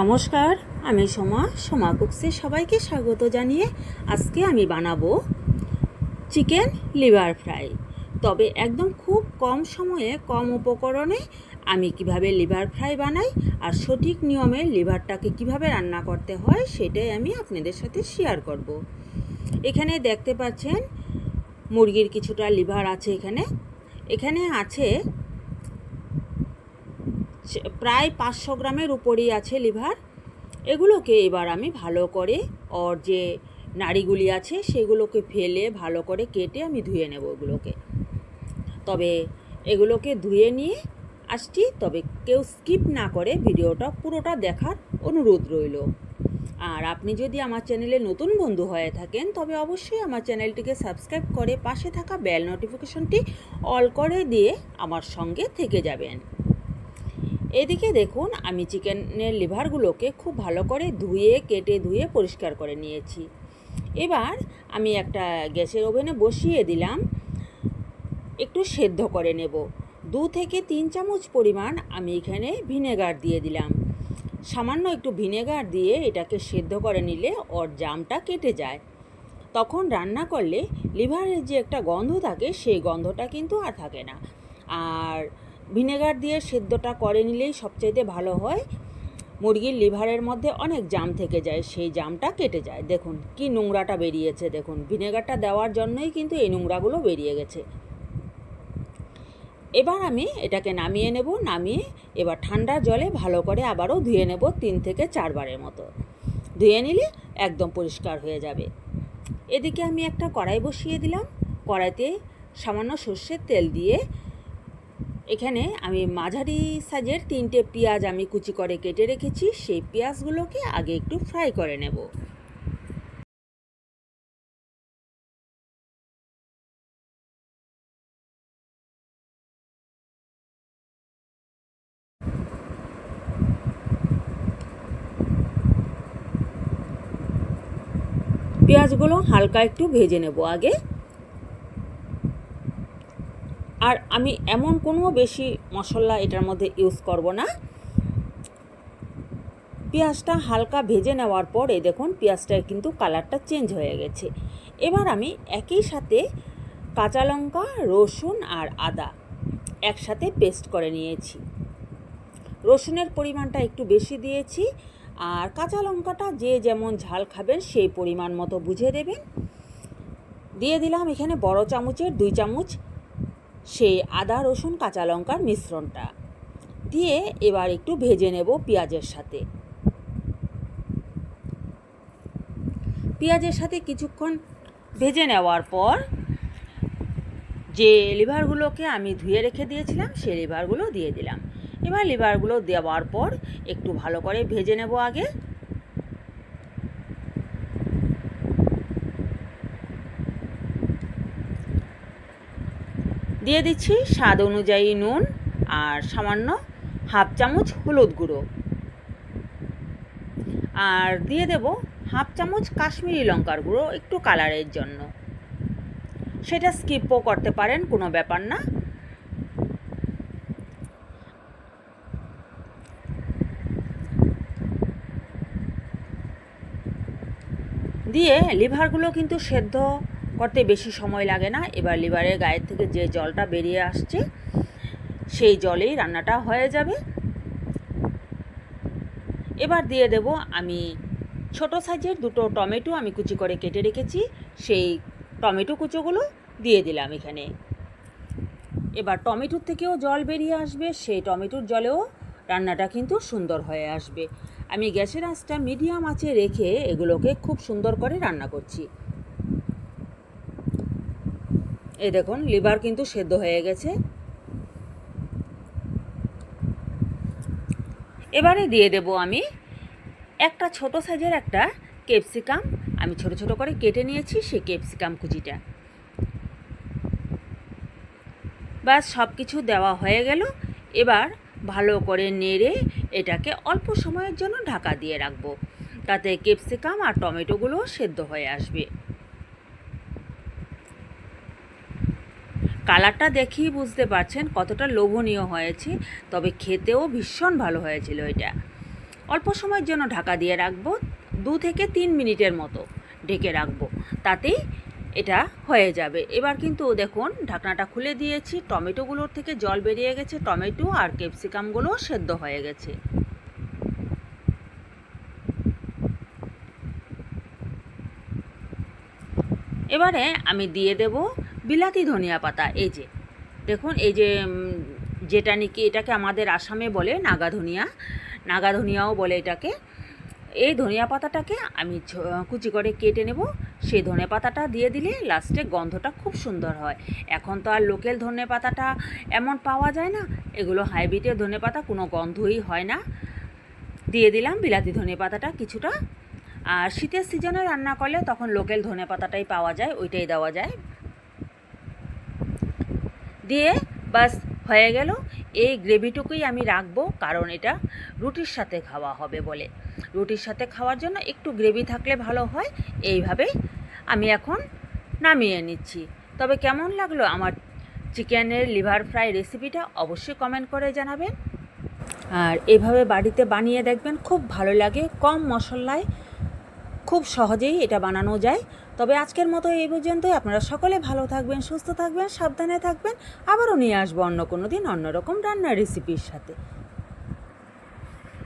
নমস্কার, আমি সোমা সোমা কুকসে সবাইকে স্বাগত জানিয়ে আজকে আমি বানাবো চিকেন লিভার ফ্রাই তবে একদম খুব কম সময়ে, কম উপকরণে আমি কীভাবে লিভার ফ্রাই বানাই আর সঠিক নিয়মে লিভারটাকে কীভাবে রান্না করতে হয় সেটাই আমি আপনাদের সাথে শেয়ার করব। এখানে দেখতে পাচ্ছেন, মুরগির কিছুটা লিভার আছে এখানে এখানে আছে প্রায় পাঁচশো গ্রামের উপরেই আছে লিভার। এগুলোকে এবার আমি ভালো করে ওর যে নাড়িগুলি আছে সেগুলোকে ফেলে ভালো করে কেটে আমি ধুয়ে নেব ওগুলোকে। তবে এগুলোকে ধুয়ে নিয়ে আসছি, তবে কেউ স্কিপ না করে ভিডিওটা পুরোটা দেখার অনুরোধ রইল। আর আপনি যদি আমার চ্যানেলে নতুন বন্ধু হয়ে থাকেন, তবে অবশ্যই আমার চ্যানেলটিকে সাবস্ক্রাইব করে পাশে থাকা বেল নোটিফিকেশনটি অল করে দিয়ে আমার সঙ্গে থেকে যাবেন। এদিকে দেখুন, আমি চিকেনের লিভারগুলোকে খুব ভালো করে ধুয়ে, কেটে ধুয়ে পরিষ্কার করে নিয়েছি। এবার আমি একটা গ্যাসের ওভেনে বসিয়ে দিলাম। একটু সেদ্ধ করে নেব। দু থেকে তিন চামচ পরিমাণ আমি এখানে ভিনেগার দিয়ে দিলাম। সামান্য একটু ভিনেগার দিয়ে এটাকে সেদ্ধ করে নিলে ওর জামটা কেটে যায়। তখন রান্না করলে লিভারের যে একটা গন্ধ থাকে, সেই গন্ধটা কিন্তু আর থাকে না। আর ভিনেগার দিয়ে সেদ্ধটা করে নিলেই সবচাইতে ভালো হয়। মুরগির লিভারের মধ্যে অনেক জাম থেকে যায়, সেই জামটা কেটে যায়। দেখুন, কি নোংরাটা বেরিয়েছে, দেখুন। ভিনেগারটা দেওয়ার জন্যই কিন্তু এই নোংরাগুলো বেরিয়ে গেছে। এবার আমি এটাকে নামিয়ে নেব, নামিয়ে এবার ঠান্ডা জলে ভালো করে আবারও ধুয়ে নেব তিন থেকে চারবারের মতো। ধুয়ে নিলে একদম পরিষ্কার হয়ে যাবে। এদিকে আমি একটা কড়াই বসিয়ে দিলাম। কড়াইতে সামান্য সর্ষের তেল দিয়ে এখানে আমি মাঝারি সাইজের তিনটে পেঁয়াজ আমি কুচি করে কেটে রেখেছি। সেই পেঁয়াজগুলোকে আগে একটু ফ্রাই করে নেব। পেঁয়াজগুলো হালকা একটু ভেজে নেব আগে। আর আমি এমন কোনো বেশি মশলা এটার মধ্যে ইউজ করব না। পেঁয়াজটা হালকা ভেজে নেওয়ার পরে দেখুন, পেঁয়াজটার কিন্তু কালারটা চেঞ্জ হয়ে গেছে। এবার আমি একই সাথে কাঁচা লঙ্কা, রসুন আর আদা একসাথে পেস্ট করে নিয়েছি। রসুনের পরিমাণটা একটু বেশি দিয়েছি আর কাঁচা লঙ্কাটা যে যেমন ঝাল খাবেন সেই পরিমাণ মতো বুঝে দেবেন। দিয়ে দিলাম এখানে বড় চামচের দুই চামচ সেই আদা, রসুন, কাঁচা লঙ্কার মিশ্রণটা। দিয়ে এবার একটু ভেজে নেব পেঁয়াজের সাথে। পেঁয়াজের সাথে কিছুক্ষণ ভেজে নেওয়ার পর যে লিভারগুলোকে আমি ধুয়ে রেখে দিয়েছিলাম, সেই লিভারগুলো দিয়ে দিলাম। এবার লিভারগুলো দেওয়ার পর একটু ভালো করে ভেজে নেব আগে। দিয়ে দিচ্ছি স্বাদ অনুযায়ী নুন আর সামান্য হাফ চামচ হলুদ গুঁড়ো। আর দিয়ে দেব হাফ চামচ কাশ্মীরি লঙ্কার গুঁড়ো একটু কালারের জন্য। সেটা স্কিপও করতে পারেন, কোনো ব্যাপার না। দিয়ে লিভারগুলো কিন্তু সেদ্ধ করতে বেশি সময় লাগে না। এবার লিভারের গায়ের থেকে যে জলটা বেরিয়ে আসছে, সেই জলেই রান্নাটা হয়ে যাবে। এবার দিয়ে দেব আমি ছোট সাইজের দুটো টমেটো আমি কুচি করে কেটে রেখেছি। সেই টমেটো কুচোগুলো দিয়ে দিলাম এখানে। এবার টমেটোর থেকেও জল বেরিয়ে আসবে, সেই টমেটোর জলেও রান্নাটা কিন্তু সুন্দর হয়ে আসবে। আমি গ্যাসের আঁচটা মিডিয়াম আঁচে রেখে এগুলোকে খুব সুন্দর করে রান্না করছি। এই দেখুন, লিভার কিন্তু সেদ্ধ হয়ে গেছে। এবারে দিয়ে দেব আমি একটা ছোট সাইজের একটা ক্যাপসিকাম। আমি ছোট ছোট করে কেটে নিয়েছি সেই ক্যাপসিকাম কুচিটা। ব্যাস সব কিছু দেওয়া হয়ে গেল। এবার ভালো করে নেড়ে এটাকে অল্প সময়ের জন্য ঢাকা দিয়ে রাখব। তাতে ক্যাপসিকাম আর টমেটোগুলো সেদ্ধ হয়ে আসবে। কালারটা দেখেই বুঝতে পারছেন কতটা লোভনীয় হয়েছে, তবে খেতেও ভীষণ ভালো হয়েছিল এটা। অল্প সময়ের জন্য ঢাকা দিয়ে রাখব, দু থেকে তিন মিনিটের মতো ঢেকে রাখব, তাতেই এটা হয়ে যাবে। এবার কিন্তু দেখুন, ঢাকনাটা খুলে দিয়েছি টমেটোগুলোর থেকে জল বেরিয়ে গেছে, টমেটো আর ক্যাপসিকামগুলো সেদ্ধ হয়ে গেছে। এবারে আমি দিয়ে দেব বিলাতি ধনিয়া পাতা, এই যে। দেখুন, এই যে যেটা নাকি এটাকে আমাদের আসামে বলে নাগা ধনিয়া, নাগা ধনিয়াও বলে এটাকে। এই ধনিয়া পাতাটাকে আমি কুচি করে কেটে নেব। সেই ধনে পাতাটা দিয়ে দিলে লাস্টে গন্ধটা খুব সুন্দর হয়। এখন তো আর লোকাল ধনে পাতাটা এমন পাওয়া যায় না। এগুলো হাইব্রিডের ধনে পাতা কোনো গন্ধই হয় না। দিয়ে দিলাম বিলাতি ধনে পাতাটা কিছুটা। আর শীতের সিজনে রান্না করলে তখন লোকাল ধনে পাতাটাই পাওয়া যায়, ওইটাই দেওয়া যায়। দিয়ে বাস হয়ে গেল। এই গ্রেভিটুকুই আমি রাখব কারণ এটা রুটির সাথে খাওয়া হবে বলে। রুটির সাথে খাওয়ার জন্য একটু গ্রেভি থাকলে ভালো হয়, এইভাবেই আমি এখন নামিয়ে নিচ্ছি। তবে কেমন লাগল আমার চিকেনের লিভার ফ্রাই রেসিপিটা অবশ্যই কমেন্ট করে জানাবেন। আর এভাবে বাড়িতে বানিয়ে দেখবেন, খুব ভালো লাগে। কম মশলায় খুব সহজেই এটা বানানো যায়। তবে আজকের মতো এই পর্যন্তই। আপনারা সকলে ভালো থাকবেন, সুস্থ থাকবেন, সাবধানে থাকবেন। আবারও নিয়ে আসব অন্য কোনো দিন অন্যরকম রান্নার রেসিপির সাথে।